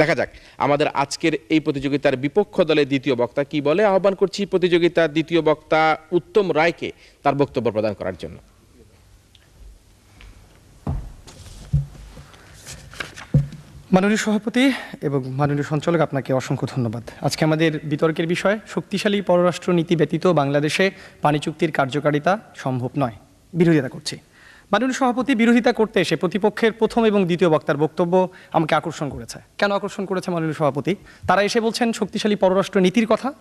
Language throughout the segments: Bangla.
দেখা যাক, আমাদের আজকের এই প্রতিযোগিতার বিপক্ষ দলের দ্বিতীয় বক্তা কি বলে? আহ্বান করছি প্রতিযোগিতার দ্বিতীয় বক্তা উত্তম রায়কে তার বক্তব্য প্রদান করার জন্য। মাননীয় সভাপতি এবং মাননীয় সঞ্চালক, আপনাকে অসংখ্য ধন্যবাদ। আজকে আমাদের বিতর্কের বিষয়, শক্তিশালী পররাষ্ট্র নীতি ব্যতীত বাংলাদেশে পানি চুক্তির কার্যকারিতা সম্ভব নয়। বিরোধিতা করছি। মাননীয় সভাপতি বিরোধিতা করতে এসে প্রতিপক্ষের প্রথম এবং দ্বিতীয় বক্তার বক্তব্য আমাকে আকর্ষণ করেছে। কেন আকর্ষণ করেছে মাননীয় সভাপতি? তারা এসে বলছেন, শক্তিশালী পররাষ্ট্র নীতির কথা।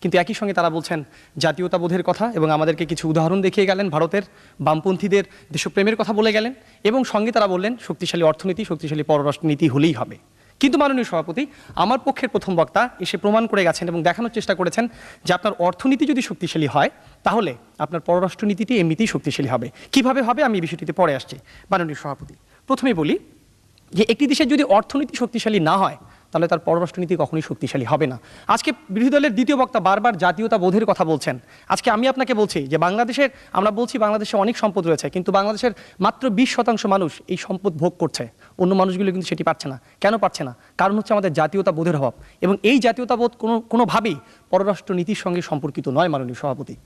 কিন্তু একই সঙ্গে তারা বলছেন, জাতীয়তাবোধের কথা। এবং আমাদেরকে কিছু উদাহরণ দেখিয়ে গেলেন, ভারতের বামপন্থীদের দেশপ্রেমের কথা বলে গেলেন এবং সঙ্গে তারা বললেন, শক্তিশালী অর্থনীতি, শক্তিশালী পররাষ্ট্রনীতি হলেই হবে। কিন্তু মাননীয় সভাপতি, আমার পক্ষের প্রথম বক্তা এসে প্রমাণ করে গেছেন এবং দেখানোর চেষ্টা করেছেন যে আপনার অর্থনীতি যদি শক্তিশালী হয়, তাহলে আপনার পররাষ্ট্রনীতিটি এমনিতেই শক্তিশালী হবে। কীভাবে হবে আমি এই বিষয়টিতে পরে আসছি। মাননীয় সভাপতি প্রথমে বলি যে একটি দেশের যদি অর্থনীতি শক্তিশালী না হয় তাহলে তার পররাষ্ট্রনীতি কখনোই শক্তিশালী হবে না। আজকে বিরোধী দলের দ্বিতীয় বক্তা বারবার জাতীয়তা বোধের কথা বলছেন। আজকে আমি আপনাকে বলছি যে বাংলাদেশের, আমরা বলছি বাংলাদেশে অনেক সম্পদ রয়েছে, কিন্তু বাংলাদেশের মাত্র বিশ শতাংশ মানুষ এই সম্পদ ভোগ করছে। অন্য মানুষগুলো কিন্তু সেটি পাচ্ছে না। কেন পাচ্ছে না? কারণ হচ্ছে আমাদের জাতীয়তা বোধের অভাব। এবং এই জাতীয়তা বোধ কোনো, কোনোভাবেই পররাষ্ট্র নীতির সঙ্গে সম্পর্কিত নয়, মাননীয় সভাপতি।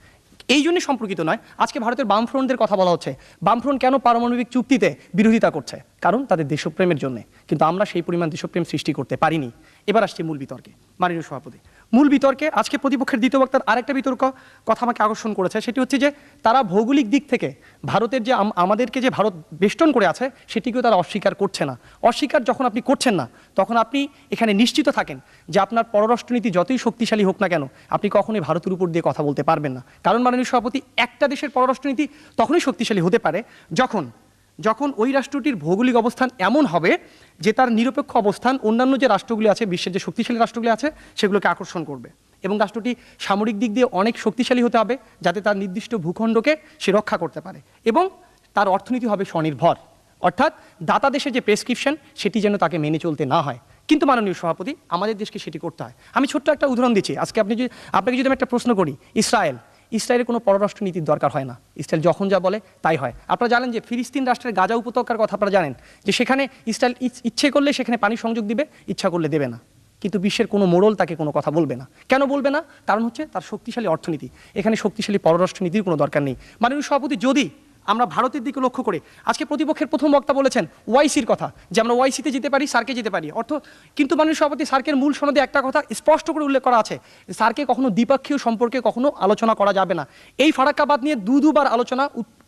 এই জন্যই সম্পর্কিত নয়। আজকে ভারতের বামফ্রন্টদের কথা বলা হচ্ছে। বামফ্রন্ট কেন পারমাণবিক চুক্তিতে বিরোধিতা করছে? কারণ তাদের দেশপ্রেমের জন্য। কিন্তু আমরা সেই পরিমাণ দেশপ্রেম সৃষ্টি করতে পারিনি। এবার আসছি মূল বিতর্কে। মাননীয় সভাপতি। মূল বিতর্কে আজকে প্রতিপক্ষের দ্বিতীয় বক্তার আরেকটা বিতর্ক কথা আমাকে আকর্ষণ করেছে। সেটি হচ্ছে যে, তারা ভৌগোলিক দিক থেকে ভারতের যে আম- আমাদেরকে যে ভারত বেষ্টন করে আছে, সেটিকেও তারা অস্বীকার করছে না। অস্বীকার যখন আপনি করছেন না, তখন আপনি এখানে নিশ্চিত থাকেন যে আপনার পররাষ্ট্রনীতি যতই শক্তিশালী হোক না কেন, আপনি কখনোই ভারতের উপর দিয়ে কথা বলতে পারবেন না। কারণ মাননীয় সভাপতি, একটা দেশের পররাষ্ট্রনীতি তখনই শক্তিশালী হতে পারে যখন যখন ওই রাষ্ট্রটির ভৌগোলিক অবস্থান এমন হবে যে তার নিরপেক্ষ অবস্থান অন্যান্য যে রাষ্ট্রগুলি আছে, বিশ্বের যে শক্তিশালী রাষ্ট্রগুলি আছে, সেগুলোকে আকর্ষণ করবে। এবং রাষ্ট্রটি সামরিক দিক দিয়ে অনেক শক্তিশালী হতে হবে যাতে তার নির্দিষ্ট ভূখণ্ডকে সে রক্ষা করতে পারে। এবং তার অর্থনীতি হবে স্বনির্ভর। অর্থাৎ দাতা দেশের যে প্রেসক্রিপশন, সেটি যেন তাকে মেনে চলতে না হয়। কিন্তু মাননীয় সভাপতি, আমাদের দেশকে সেটি করতে হয়। আমি ছোট্ট একটা উদাহরণ দিচ্ছি। আজকে আপনি যদি, আপনাকে যদি আমি একটা প্রশ্ন করি, ইসরায়েল ইসরায়েলের কোনো পররাষ্ট্র নীতির দরকার হয় না। ইসরায়েল যখন যা বলে, তাই হয়। আপনারা জানেন যে ফিলিস্তিন রাষ্ট্রের গাজা উপত্যকার কথা আপনারা জানেন, যে সেখানে ইসরায়েল ইচ- ইচ্ছে করলে সেখানে পানি সংযোগ দিবে, ইচ্ছা করলে দেবে না। কিন্তু বিশ্বের কোনো মোড়ল তাকে কোনো কথা বলবে না। কেন বলবে না? কারণ হচ্ছে তার শক্তিশালী অর্থনীতি। এখানে শক্তিশালী পররাষ্ট্রনীতির কোনো দরকার নেই। মাননীয় সভাপতি, যদি আমরা ভারতের দিকে লক্ষ্য করে। আজকে প্রতিপক্ষের প্রথম বক্তা বলেছেন ওয়াইসির কথা, যে আমরা ওয়াইসিতে যেতে পারি সার্কে যেতে পারি। অর্থ, কিন্তু মাননীয় সভাপতি সার্কের মূল সনদে একটা কথা স্পষ্ট করে উল্লেখ করা আছে সার্কে কখনো দ্বিপাক্ষীয় সম্পর্কে কখনো আলোচনা করা যাবে না। এই ফারাক্কাবাদ নিয়ে দু দুবার আলোচনা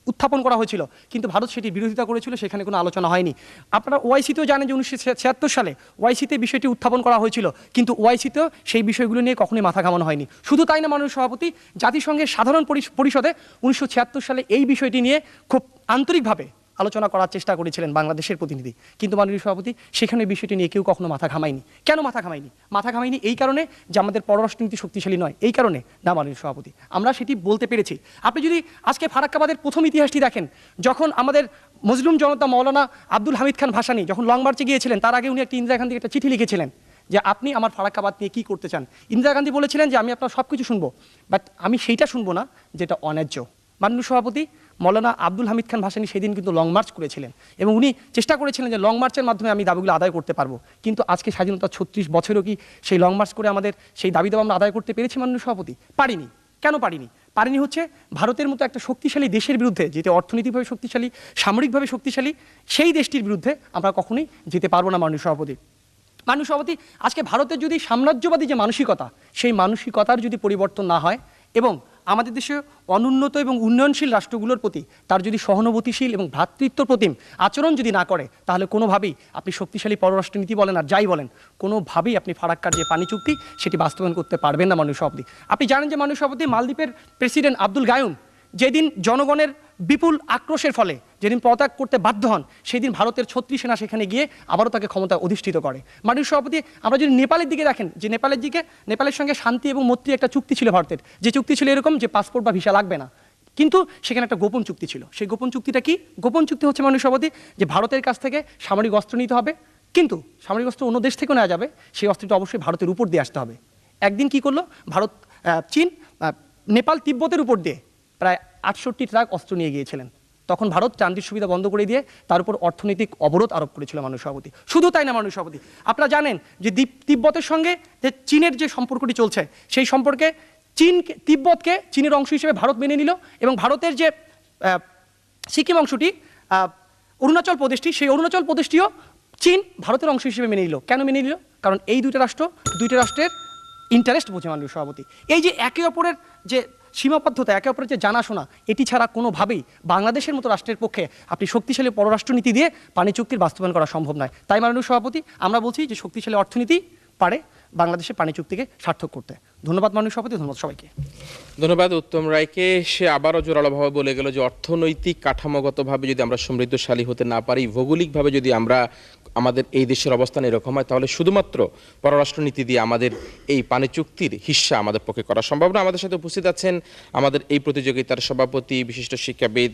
উত্থাপন করা হয়েছিল। কিন্তু ভারত সেটি বিরোধিতা করেছিল, সেখানে কোনো আলোচনা হয়নি। আপনারা ওয়াইসিতেও জানেন যে উনিশশো ছিয়াত্তর সালে ওয়াইসিতে বিষয়টি উত্থাপন করা হয়েছিল। কিন্তু ওয়াইসিতেও সেই বিষয়গুলো নিয়ে কখনোই মাথা ঘামানো হয়নি। শুধু তাই না, মাননীয় সভাপতি, জাতিসংঘের সাধারণ পরিষ- পরিষদে উনিশশো ছিয়াত্তর সালে এই বিষয়টি নিয়ে খুব আন্তরিকভাবে আলোচনা করার চেষ্টা করেছিলেন বাংলাদেশের প্রতিনিধি। কিন্তু মাননীয় সভাপতি, সেখানে বিষয়টি নিয়ে কেউ কখনো মাথা ঘামায়নি। কেন মাথা ঘামায়নি? মাথা ঘামায়নি এই কারণে যে আমাদের পররাষ্ট্রনীতি শক্তিশালী নয়, এই কারণে না মাননীয় সভাপতি। আমরা সেটি বলতে পেরেছি। আপনি যদি আজকে ফারাক্কাবাদের প্রথম ইতিহাসটি দেখেন, যখন আমাদের মজলুম জনতা মৌলানা আব্দুল হামিদ খান ভাসানি যখন লং মার্চে গিয়েছিলেন, তার আগে উনি একটি ইন্দিরা গান্ধীকে একটা চিঠি লিখেছিলেন যে, আপনি আমার ফারাক্কাবাদ নিয়ে কী করতে চান? ইন্দিরা গান্ধী বলেছিলেন যে, আমি আপনার সব কিছু শুনব, বাট আমি সেইটা শুনব না যেটা অন্যায্য। মাননীয় সভাপতি মৌলানা আব্দুল হামিদ খান ভাসানি সেদিন কিন্তু লং মার্চ করেছিলেন এবং উনি চেষ্টা করেছিলেন যে লং মার্চের মাধ্যমে আমি দাবিগুলো আদায় করতে পারব। কিন্তু আজকে স্বাধীনতা ছত্রিশ বছরও কি সেই লং মার্চ করে আমাদের সেই দাবি দাবা আমরা আদায় করতে পেরেছি মাননীয় সভাপতি? পারিনি। কেন পারিনি? পারিনি হচ্ছে ভারতের মতো একটা শক্তিশালী দেশের বিরুদ্ধে, যেটি অর্থনৈতিকভাবে শক্তিশালী, সামরিকভাবে শক্তিশালী, সেই দেশটির বিরুদ্ধে আমরা কখনোই যেতে পারব না মাননীয় সভাপতি। মাননীয় সভাপতি, আজকে ভারতের যদি সাম্রাজ্যবাদী যে মানসিকতা, সেই মানসিকতার যদি পরিবর্তন না হয় এবং আমাদের দেশে অনুন্নত এবং উন্নয়নশীল রাষ্ট্রগুলোর প্রতি তার যদি সহানুভূতিশীল এবং ভ্রাতৃত্ব প্রতিম আচরণ যদি না করে, তাহলে কোনোভাবেই আপনি শক্তিশালী পররাষ্ট্রনীতি বলেন আর যাই বলেন, কোনোভাবেই আপনি ফারাক্কার যে পানি চুক্তি সেটি বাস্তবায়ন করতে পারবেন না মানুষ অবধি। আপনি জানেন যে মানুষ অবধি মালদ্বীপের প্রেসিডেন্ট আব্দুল গায়ুম যেদিন জনগণের বিপুল আক্রোশের ফলে যেদিন পদত্যাগ করতে বাধ্য হন, সেদিন ভারতের ছত্রিশ সেনা সেখানে গিয়ে আবারও তাকে ক্ষমতা অধিষ্ঠিত করে। মাননীয় সভাপতি, আমরা যদি নেপালের দিকে দেখেন, যে নেপালের দিকে, নেপালের সঙ্গে শান্তি এবং মৈত্রী একটা চুক্তি ছিল ভারতের। যে চুক্তি ছিল এরকম যে পাসপোর্ট বা ভিসা লাগবে না। কিন্তু সেখানে একটা গোপন চুক্তি ছিল। সেই গোপন চুক্তিটা কি? গোপন চুক্তি হচ্ছে মাননীয় সভাপতি, যে ভারতের কাছ থেকে সামরিক অস্ত্র নিতে হবে। কিন্তু সামরিক অস্ত্র অন্য দেশ থেকেও নেওয়া যাবে। সেই অস্ত্রটা অবশ্যই ভারতের উপর দিয়ে আসতে হবে। একদিন কি করল? ভারত চীন নেপাল, তিব্বতের উপর দিয়ে প্রায় আটষট্টি ট্রাক অস্ত্র নিয়ে গিয়েছিলেন। তখন ভারত ট্রানজিট সুবিধা বন্ধ করে দিয়ে তার উপর অর্থনৈতিক অবরোধ আরোপ করেছিল মানুষ সভাপতি। শুধু তাই না মানুষ সভাপতি? আপনারা জানেন যে দীপ- তিব্বতের সঙ্গে যে চীনের যে সম্পর্কটি চলছে, সেই সম্পর্কে চীন তিব্বতকে চীনের অংশ হিসেবে ভারত মেনে নিল এবং ভারতের যে সিকিম অংশটি অরুণাচল প্রদেশটি, সেই অরুণাচল প্রদেশটিও চীন ভারতের অংশ হিসেবে মেনে নিল। কেন মেনে নিল? কারণ এই দুইটা রাষ্ট্র দুইটা রাষ্ট্রের ইন্টারেস্ট বোঝে মাননীয় সভাপতি। এই যে একে অপরের যে সীমাবদ্ধতা, একে অপরের যে জানাশোনা, এটি ছাড়া কোনোভাবেই বাংলাদেশের মতো রাষ্ট্রের পক্ষে আপনি শক্তিশালী পররাষ্ট্রনীতি দিয়ে পানি চুক্তির বাস্তবায়ন করা সম্ভব নয়। তাই, মাননীয় সভাপতি, আমরা বলছি যে শক্তিশালী অর্থনীতি পারে বাংলাদেশের পানি চুক্তিকে সার্থক করতে। ধন্যবাদ, মাননীয় সভাপতি, ধন্যবাদ সবাইকে। ধন্যবাদ, উত্তম রায়কে। সে আবারও জোরালোভাবে বলে গেল যে অর্থনৈতিক কাঠামোগতভাবে যদি আমরা সমৃদ্ধশালী হতে না পারি, ভৌগোলিকভাবে যদি আমরা আমাদের এই দেশের অবস্থান এরকম হয়, তাহলে শুধুমাত্র পররাষ্ট্রনীতি দিয়ে আমাদের এই পানি চুক্তির হিস্সা আমাদের পক্ষে করা সম্ভব না। আমাদের সাথে উপস্থিত আছেন আমাদের এই প্রতিযোগিতার সভাপতি, বিশিষ্ট শিক্ষাবিদ